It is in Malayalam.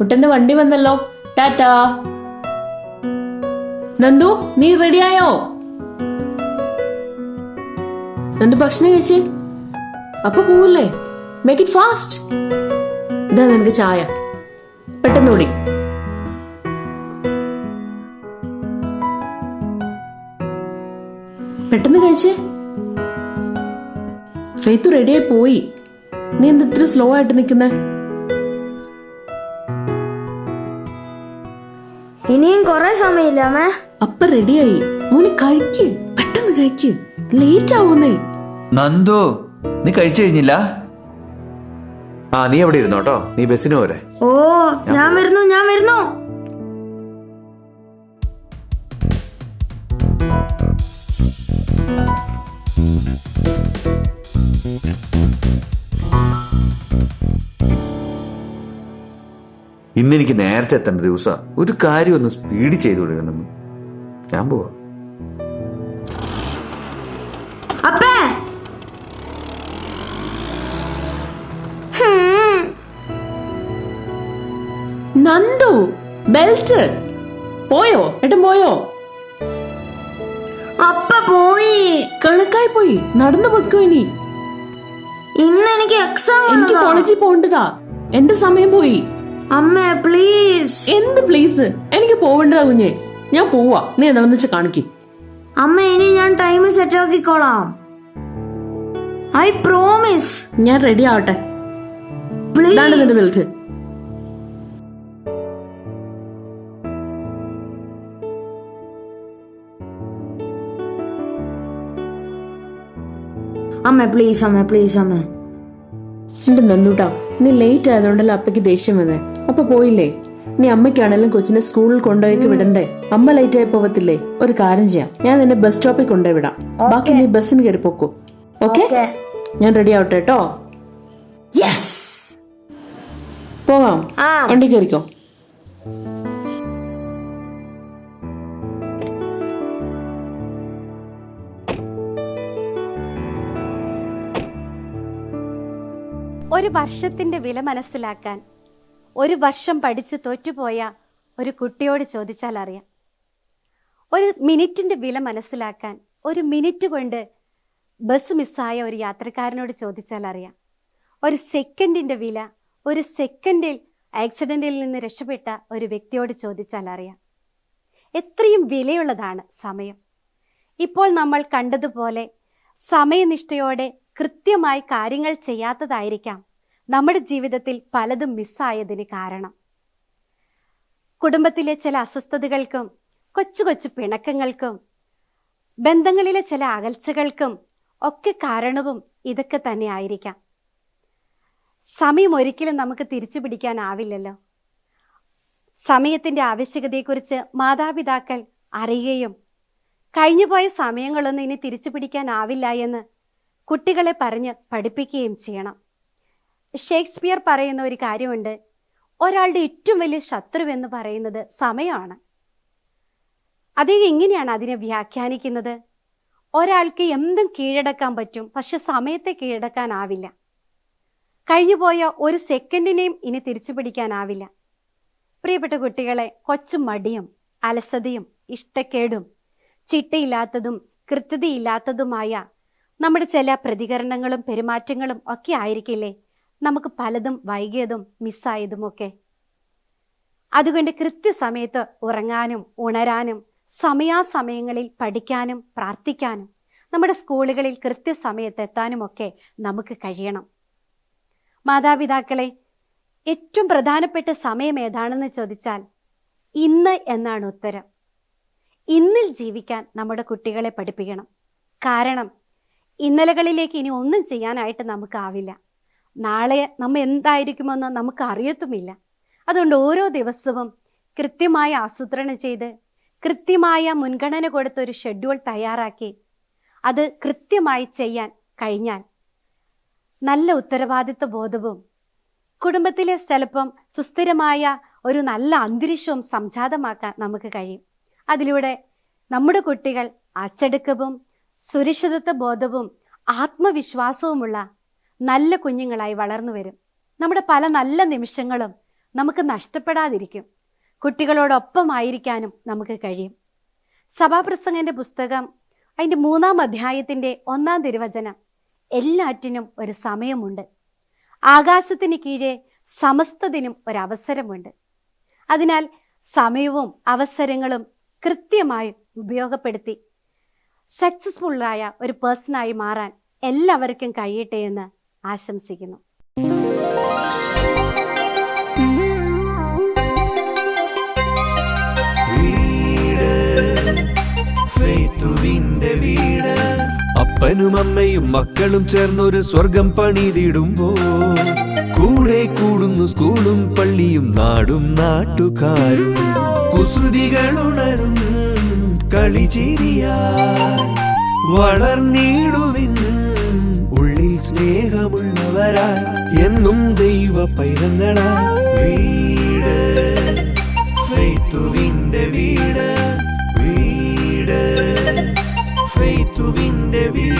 കുട്ടന്റെ വണ്ടി വന്നല്ലോ. ടാറ്റാ. നന്ദു നീ റെഡിയായോ നന്ദു ഭക്ഷണം കഴിച്ചേ. അപ്പൊ പോവില്ലേ? മേക്ക് ഇറ്റ് ഫാസ്റ്റ് ഇതാ നിനക്ക് ചായ. പെട്ടെന്ന് ഓടി. പെട്ടെന്ന് കഴിച്ചേ. ഫെയ്ത്തു റെഡിയായി പോയി. നീ എന്താ ഇത്ര സ്ലോ ആയിട്ട് നിൽക്കുന്നേ ഇനിയും കുറെ സമയമില്ല അമ്മേ? അപ്പ റെഡിയായി മോനെ കഴിക്ക്. പെട്ടെന്ന് കഴിക്ക്. ലേറ്റ് ആവുന്നേ. നന്ദു നീ കഴിച്ചു കഴിഞ്ഞില്ല? ആ നീ എവിടെ ഇരുന്നോ കേട്ടോ നീ ബസ്സിന് പോരെ. ഓ ഞാൻ വരുന്നു ഞാൻ വരുന്നു. ഇന്ന് എനിക്ക് നേരത്തെ എത്തേണ്ട ദിവസം ഒരു കാര്യം ഒന്ന് സ്പീഡ് ചെയ്തു കൊടുക്കണം ഞാൻ പോവാ. അപ്പേ! നന്ദു ബെൽറ്റ് പോയോ? ഏട്ടൻ പോയോ? അപ്പ പോയി. കണക്കായി പോയി. നടന്നു പൊയ്ക്കോ ഇനി. ഇന്ന് എനിക്ക് എക്സാം എനിക്ക് കോളേജിൽ പോകണ്ടതാ. എന്റെ സമയം പോയി. അമ്മ പ്ലീസ് എന്ത് പ്ലീസ് എനിക്ക് പോവേണ്ടതാ കുഞ്ഞെ? ഞാൻ പോവാ. നീ എന്താണെന്ന് വന്നിച്ച് കാണിക്ക്. അമ്മ ഇനി ഞാൻ ടൈം സെറ്റ് ആക്കിക്കോളാം. ഐ പ്രോമിസ് ഞാൻ റെഡി ആവട്ടെ. ബെൽറ്റ് അമ്മ പ്ലീസ് അമ്മ പ്ലീസ് അമ്മ. എന്റെ നന്ദൂട്ടാ നീ ലേറ്റ് ആയതുകൊണ്ടല്ലോ അപ്പയ്ക്ക് ദേഷ്യം വന്നേ? അപ്പൊ പോയില്ലേ? നീ അമ്മയ്ക്കാണെങ്കിലും കൊച്ചിനെ സ്കൂളിൽ കൊണ്ടുപോയി വിടണ്ടേ? അമ്മ ലേറ്റ് ആയി പോവത്തില്ലേ? ഒരു കാര്യം ചെയ്യാം. ഞാൻ നിന്നെ ബസ് സ്റ്റോപ്പിൽ കൊണ്ടുപോയി വിടാം. ബാക്കി നീ ബസ്സിന് കയറി പോക്കൂ. ഓക്കെ. ഞാൻ റെഡി ആവട്ടെ കേട്ടോ പോകാം ആ. വണ്ടി കയറിക്കോ? ഒരു വർഷത്തിന്റെ വില മനസ്സിലാക്കാൻ ഒരു വർഷം പഠിച്ച് തോറ്റുപോയ ഒരു കുട്ടിയോട് ചോദിച്ചാൽ അറിയാം. ഒരു മിനിറ്റിന്റെ വില മനസ്സിലാക്കാൻ ഒരു മിനിറ്റ് കൊണ്ട് ബസ് മിസ്സായ ഒരു യാത്രക്കാരനോട് ചോദിച്ചാൽ അറിയാം. ഒരു സെക്കൻഡിന്റെ വില ഒരു സെക്കൻഡിൽ ആക്സിഡന്റിൽ നിന്ന് രക്ഷപ്പെട്ട ഒരു വ്യക്തിയോട് ചോദിച്ചാൽ അറിയാം. എത്രയും വിലയുള്ളതാണ് സമയം. ഇപ്പോൾ നമ്മൾ കണ്ടതുപോലെ സമയനിഷ്ഠയോടെ കൃത്യമായി കാര്യങ്ങൾ ചെയ്യാത്തതായിരിക്കാം നമ്മുടെ ജീവിതത്തിൽ പലതും മിസ്സായതിന് കാരണം. കുടുംബത്തിലെ ചില അസ്വസ്ഥതകൾക്കും കൊച്ചു കൊച്ചു പിണക്കങ്ങൾക്കും ബന്ധങ്ങളിലെ ചില അകൽച്ചകൾക്കും ഒക്കെ കാരണവും ഇതൊക്കെ തന്നെ ആയിരിക്കാം. സമയം ഒരിക്കലും നമുക്ക് തിരിച്ചു പിടിക്കാനാവില്ലല്ലോ. സമയത്തിന്റെ ആവശ്യകതയെക്കുറിച്ച് മാതാപിതാക്കൾ അറിയുകയും കഴിഞ്ഞുപോയ സമയങ്ങളൊന്നും ഇനി തിരിച്ചു പിടിക്കാനാവില്ല എന്ന് കുട്ടികളെ പറഞ്ഞ് പഠിപ്പിക്കുകയും ചെയ്യണം. ഷേക്സ്പിയർ പറയുന്ന ഒരു കാര്യമുണ്ട്. ഒരാളുടെ ഏറ്റവും വലിയ ശത്രു എന്ന് പറയുന്നത് സമയമാണ്. അദ്ദേഹം എങ്ങനെയാണ് അതിനെ വ്യാഖ്യാനിക്കുന്നത്? ഒരാൾക്ക് എന്തും കീഴടക്കാൻ പറ്റും പക്ഷെ സമയത്തെ കീഴടക്കാനാവില്ല. കഴിഞ്ഞുപോയ ഒരു സെക്കൻഡിനെയും ഇനി തിരിച്ചു പിടിക്കാനാവില്ല പ്രിയപ്പെട്ട കുട്ടികളെ കൊച്ചു മടിയും അലസതയും ഇഷ്ടക്കേടും ചിട്ടയില്ലാത്തതും കൃത്യതയില്ലാത്തതുമായ നമ്മുടെ ചില പ്രതികരണങ്ങളും പെരുമാറ്റങ്ങളും ഒക്കെ ആയിരിക്കില്ലേ? നമുക്ക് പലതും വൈകിയതും മിസ്സായതുമൊക്കെ അതുകൊണ്ട് കൃത്യസമയത്ത് ഉറങ്ങാനും ഉണരാനും സമയാസമയങ്ങളിൽ പഠിക്കാനും പ്രാർത്ഥിക്കാനും നമ്മുടെ സ്കൂളുകളിൽ കൃത്യസമയത്ത് എത്താനുമൊക്കെ നമുക്ക് കഴിയണം. മാതാപിതാക്കളെ ഏറ്റവും പ്രധാനപ്പെട്ട സമയം ഏതാണെന്ന് ചോദിച്ചാൽ ഇന്ന് എന്നാണ് ഉത്തരം. ഇന്നിൽ ജീവിക്കാൻ നമ്മുടെ കുട്ടികളെ പഠിപ്പിക്കണം. കാരണം ഇന്നലകളിലേക്ക് ഇനി ഒന്നും ചെയ്യാനായിട്ട് നമുക്കാവില്ല. നാളെ നമ്മൾ എന്തായിരിക്കുമെന്ന് നമുക്ക് അറിയത്തുമില്ല. അതുകൊണ്ട് ഓരോ ദിവസവും കൃത്യമായി ആസൂത്രണം ചെയ്ത് കൃത്യമായ മുൻഗണന കൊടുത്ത ഒരു ഷെഡ്യൂൾ തയ്യാറാക്കി അത് കൃത്യമായി ചെയ്യാൻ കഴിഞ്ഞാൽ നല്ല ഉത്തരവാദിത്വ ബോധവും കുടുംബത്തിലെ ചിലപ്പം സുസ്ഥിരമായ ഒരു നല്ല അന്തരീക്ഷവും സംജാതമാക്കാൻ നമുക്ക് കഴിയും. അതിലൂടെ നമ്മുടെ കുട്ടികൾ അച്ചടുക്കവും സുരക്ഷിതത്വ ബോധവും ആത്മവിശ്വാസവുമുള്ള നല്ല കുഞ്ഞുങ്ങളായി വളർന്നു വരും. നമ്മുടെ പല നല്ല നിമിഷങ്ങളും നമുക്ക് നഷ്ടപ്പെടാതിരിക്കും. കുട്ടികളോടൊപ്പമായിരിക്കാനും നമുക്ക് കഴിയും. സഭാപ്രസംഗന്റെ പുസ്തകം അതിന്റെ മൂന്നാം അധ്യായത്തിന്റെ ഒന്നാം തിരുവചനം എല്ലാറ്റിനും ഒരു സമയമുണ്ട്. ആകാശത്തിന് കീഴെ സമസ്തത്തിനും ഒരവസരമുണ്ട്. അതിനാൽ സമയവും അവസരങ്ങളും കൃത്യമായി ഉപയോഗപ്പെടുത്തി സക്സസ്ഫുള്ളായ ഒരു പേഴ്സണായി മാറാൻ എല്ലാവർക്കും കഴിയട്ടെ എന്ന് ആശംസിക്കുന്നു. അപ്പനും അമ്മയും മക്കളും ചേർന്നൊരു സ്വർഗം പണിതിടുമ്പോ കൂടെ കൂടുന്നു സ്കൂളും പള്ളിയും നാടും നാട്ടുകാരും. കുസൃതികൾ ഉണരും കളിചിരിയായി വളർന്നിടുവിൻ എന്നും ദൈവ പൈതങ്ങളാ. വീട് ഫെയ്ത്തുവിന്റെ വീട് വീട് ഫെയ്ത്തുവിന്റെ വീട്.